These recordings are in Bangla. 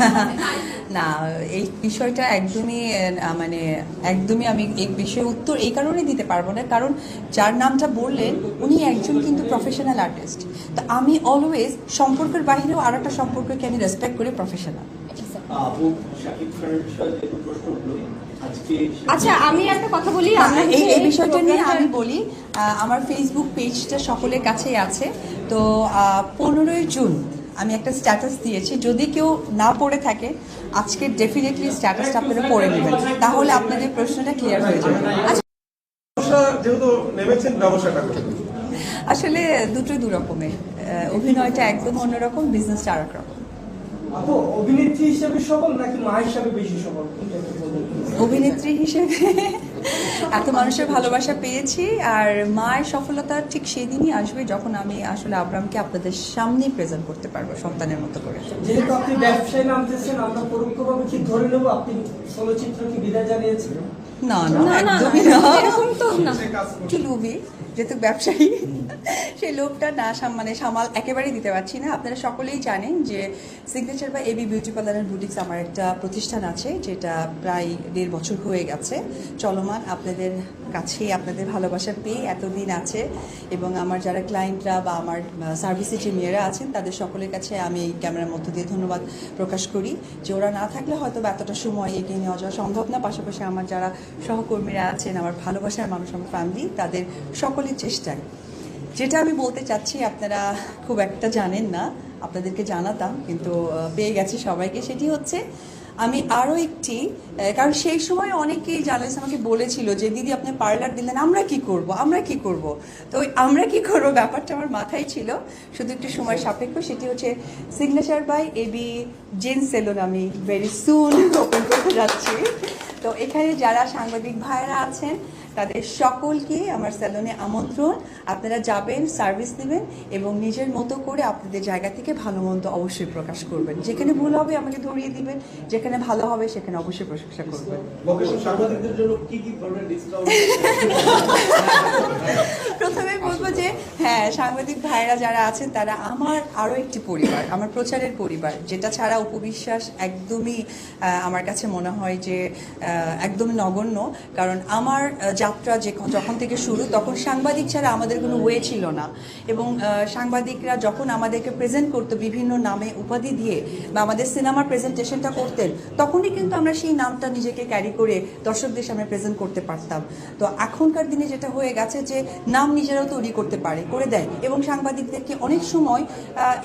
না না এই বিষয়টা একদমই মানে একদমই আমি এই বিষয়ে উত্তর এই কারণে দিতে পারব না। কারণ যার নামটা বললেন উনি একজন কিন্তু প্রফেশনাল আর্টিস্ট তো আমি অলওয়েজ সম্পর্কের বাইরেও আর একটা সম্পর্ককে আমি রেসপেক্ট করি প্রফেশনাল আচ্ছা আমি একটা কথা বলি এই এই বিষয়টা নিয়ে আমি বলি আমার ফেসবুক পেজটা সকলের কাছেই আছে। তো পনেরোই জুন আমি একটা স্ট্যাটাস দিয়েছি। যদি কেউ না পড়ে থাকে আজকে ডেফিনেটলি স্ট্যাটাসটা আপনারা পড়ে নেবেন। তাহলে আপনাদের প্রশ্নটা ক্লিয়ার হয়ে যাবে। আচ্ছা, আসলে দুটোই দু রকমের অভিনয়টা একদম অন্যরকম বিজনেসটা আর এক রকম। আপু অভিনেত্রী হিসেবে সফল নাকি মা হিসেবে বেশি সফল? অভিনেত্রী হিসেবে এত মানুষের ভালোবাসা পেয়েছি আর মায়ের সফলতা ঠিক সেই দিনই আসবে যখন আমি আসলে আব্রামকে আপনাদের সামনে প্রেজেন্ট করতে পারব সন্তানের মতো করে। যেহেতু আপনি ব্যবসায় নামতেছেন আমরা পরোক্ষভাবে কি ধরে নেব? আপনি চলচ্চিত্র কি বিদায় জানিয়েছেন। না না একদমই না, না। এরকম তো না। একটু লোভী যেহেতু ব্যবসায়ী সেই লোভটা না মানে সামাল একেবারেই দিতে পারছি না। আপনারা সকলেই জানেন যে সিগনেচার বা এবি বিউটি পার্লার বুটিক্স আমার একটা প্রতিষ্ঠান আছে যেটা প্রায় দেড় বছর হয়ে গেছে। চলমান আপনাদের কাছে আপনাদের ভালোবাসা পেয়ে এতদিন আছে এবং আমার যারা ক্লায়েন্টরা বা আমার সার্ভিসে যে মেয়েরা আছেন তাদের সকলের কাছে আমি এই ক্যামেরার মধ্য দিয়ে ধন্যবাদ প্রকাশ করি। যে ওরা না থাকলে হয়তো বা এতটা সময় এগিয়ে নেওয়া যাওয়া সম্ভব না। পাশাপাশি আমার যারা সহকর্মীরা আছেন আমার ভালোবাসার মানুষ আমার ফ্যামিলি তাদের সকলের চেষ্টায়। যেটা আমি বলতে চাচ্ছি আপনারা খুব একটা জানেন না আপনাদেরকে জানাতাম কিন্তু পেয়ে গেছে সবাইকে সেটি হচ্ছে আমি আরও একটি কারণ সেই সময় অনেকেই জার্নালিস্ট আমাকে বলেছিল যে দিদি আপনি পার্লার দিলেন আমরা কি করব? আমরা কি করব? তো ওই আমরা কি করব? ব্যাপারটা আমার মাথায় ছিল। শুধু একটু সময় সাপেক্ষ সেটি হচ্ছে signature by AB Zen salon আমি ভেরি সুন ওপেন করতে যাচ্ছি। তো এখানে যারা সাংবাদিক ভাইরা আছেন তাদের সকলকে আমার স্যালনে আমন্ত্রণ। আপনারা যাবেন সার্ভিস নেবেন এবং নিজের মতো করে আপনাদের জায়গা থেকে ভালো মন্দ অবশ্যই প্রকাশ করবেন। যেখানে ভুল হবে আমাকে ধরিয়ে দিবেন যেখানে ভালো হবে সেখানে অবশ্যই প্রশংসা করবেন। প্রথমে বলব যে হ্যাঁ সাংবাদিক ভাইরা যারা আছেন তারা আমার আরও একটি পরিবার আমার প্রচারের পরিবার যেটা ছাড়া উপবিশ্বাস একদমই আমার কাছে মনে হয় যে আহ, একদমই নগণ্য। কারণ আমার যাত্রা যে যখন থেকে শুরু, তখন সাংবাদিক ছাড়া আমাদের কোনো ওয়ে ছিল না। এবং সাংবাদিকরা যখন আমাদেরকে প্রেজেন্ট করতো বিভিন্ন নামে উপাধি দিয়ে বা আমাদের সিনেমার প্রেজেন্টেশনটা করতেন, তখনই কিন্তু আমরা সেই নামটা নিজেকে ক্যারি করে দর্শকদের সামনে প্রেজেন্ট করতে পারতাম। তো এখনকার দিনে যেটা হয়ে গেছে যে, নাম নিজেরাও তৈরি করতে পারে, করে দেয় এবং সাংবাদিকদেরকে অনেক সময়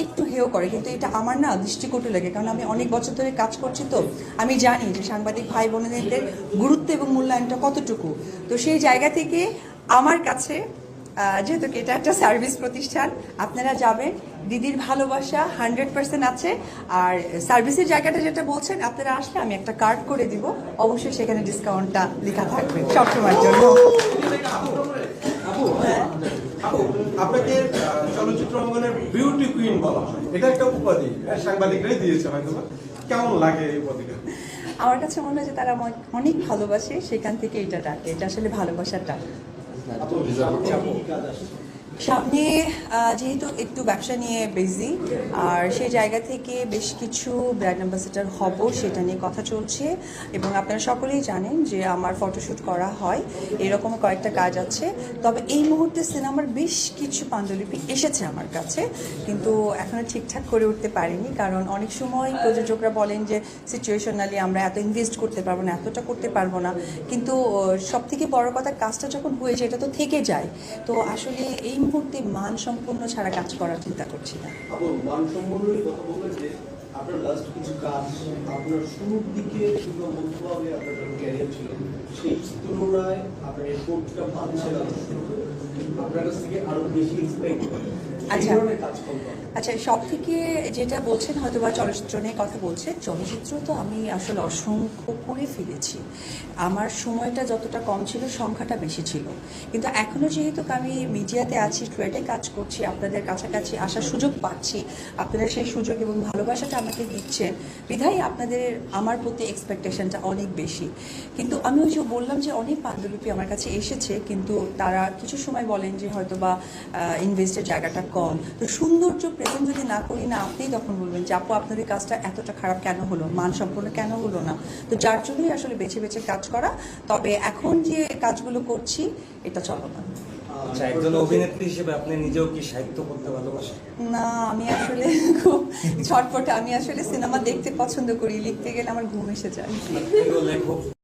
একটু হেয় করে। কিন্তু এটা আমার না দৃষ্টিকটু লাগে, কারণ আমি অনেক বছর ধরে কাজ করছি তো। আমি জানি যে সাংবাদিক ভাই বোনেদের গুরুত্ব এবং মূল্যায়নটা কতটুকু। তো সেই জায়গা থেকে আমার কাছে যেহেতু এটা একটা সার্ভিস প্রতিষ্ঠান আপনারা যাবেন দিদির ভালোবাসা হান্ড্রেড পার্সেন্ট আছে আর সার্ভিসের জায়গাটা যেটা বলছেন আপনারা আসলে আমি একটা কার্ড করে দিব অবশ্যই সেখানে ডিসকাউন্টটা লেখা থাকবে সবসময়ের জন্য আপু আপু আপনাকে চলচ্চিত্র অঙ্গনের বিউটি কুইন বলা হয়। এটা একটা উপাধি। হ্যাঁ, সাংবাদিকরাই দিয়েছে হয়তো কেমন লাগে এই উপাধিটা? আমার কাছে মনে হয় যে তারা অনেক ভালোবাসে সেখান থেকে এটা ডাকে। এটা আসলে ভালোবাসার ডাক। সামনে যেহেতু একটু ব্যবসা নিয়ে বিজি আর সেই জায়গা থেকে বেশ কিছু ব্র্যান্ড অ্যাম্বাসেডার হব সেটা নিয়ে কথা চলছে। এবং আপনারা সকলেই জানেন যে আমার ফটোশ্যুট করা হয়, এরকম কয়েকটা কাজ আছে। তবে এই মুহূর্তে সিনেমার বেশ কিছু পাণ্ডুলিপি এসেছে আমার কাছে, কিন্তু এখনও ঠিকঠাক করে উঠতে পারিনি। কারণ অনেক সময় প্রযোজকরা বলেন যে সিচুয়েশনালি আমরা এত ইনভেস্ট করতে পারব না, এতটা করতে পারব না। কিন্তু সব থেকে বড় কথা কাজটা যখন হয়ে যায়, এটা তো থেকে যায়। তো আসলে এই মুহূর্তে মান সম্পূর্ণ ছাড়া কাজ করার চিন্তা করছি না। যে আপনার লাস্ট কিছু কাজ আপনার দিকে মধ্যভাবে সেই তুলনায় আপনার আপনার কাছ থেকে আরও বেশি আচ্ছা। আচ্ছা সব থেকে যেটা বলছেন হয়তো বা চলচ্চিত্র নিয়ে কথা বলছেন চলচ্চিত্র তো আমি আসলে অসংখ্য করে ফেলেছি আমার সময়টা যতটা কম ছিল সংখ্যাটা বেশি ছিল। কিন্তু এখনও যেহেতু আমি মিডিয়াতে আছি ট্রেডে কাজ করছি আপনাদের কাছাকাছি আসার সুযোগ পাচ্ছি আপনারা সেই সুযোগ এবং ভালোবাসাটা আমাকে দিচ্ছেন বিধায় আপনাদের আমার প্রতি এক্সপেকটেশনটা অনেক বেশি। কিন্তু আমি ওই যে বললাম যে অনেক পাণ্ডুলিপি আমার কাছে এসেছে কিন্তু তারা কিছু সময় বলেন যে হয়তো বা ইনভেস্টের জায়গাটা কম। তো সৌন্দর্য এখন যদি না করি না আপনিই তখন বলবেন যে আপু আপনার এই কাজটা এতটা খারাপ কেন হলো? মান সম্পূর্ণ কেন হলো না? তো যার জন্যই আসলে বেছে বেছে কাজ করা। তবে এখন যে কাজগুলো করছি এটা চলমান। আচ্ছা একজন অভিনেত্রী হিসেবে আপনি নিজেও কি সাহিত্য করতে ভালোবাসেন? না আমি আসলে খুব ছটপটে আমি আসলে সিনেমা দেখতে পছন্দ করি লিখতে গেলে আমার ঘুম এসে যায়। লেখক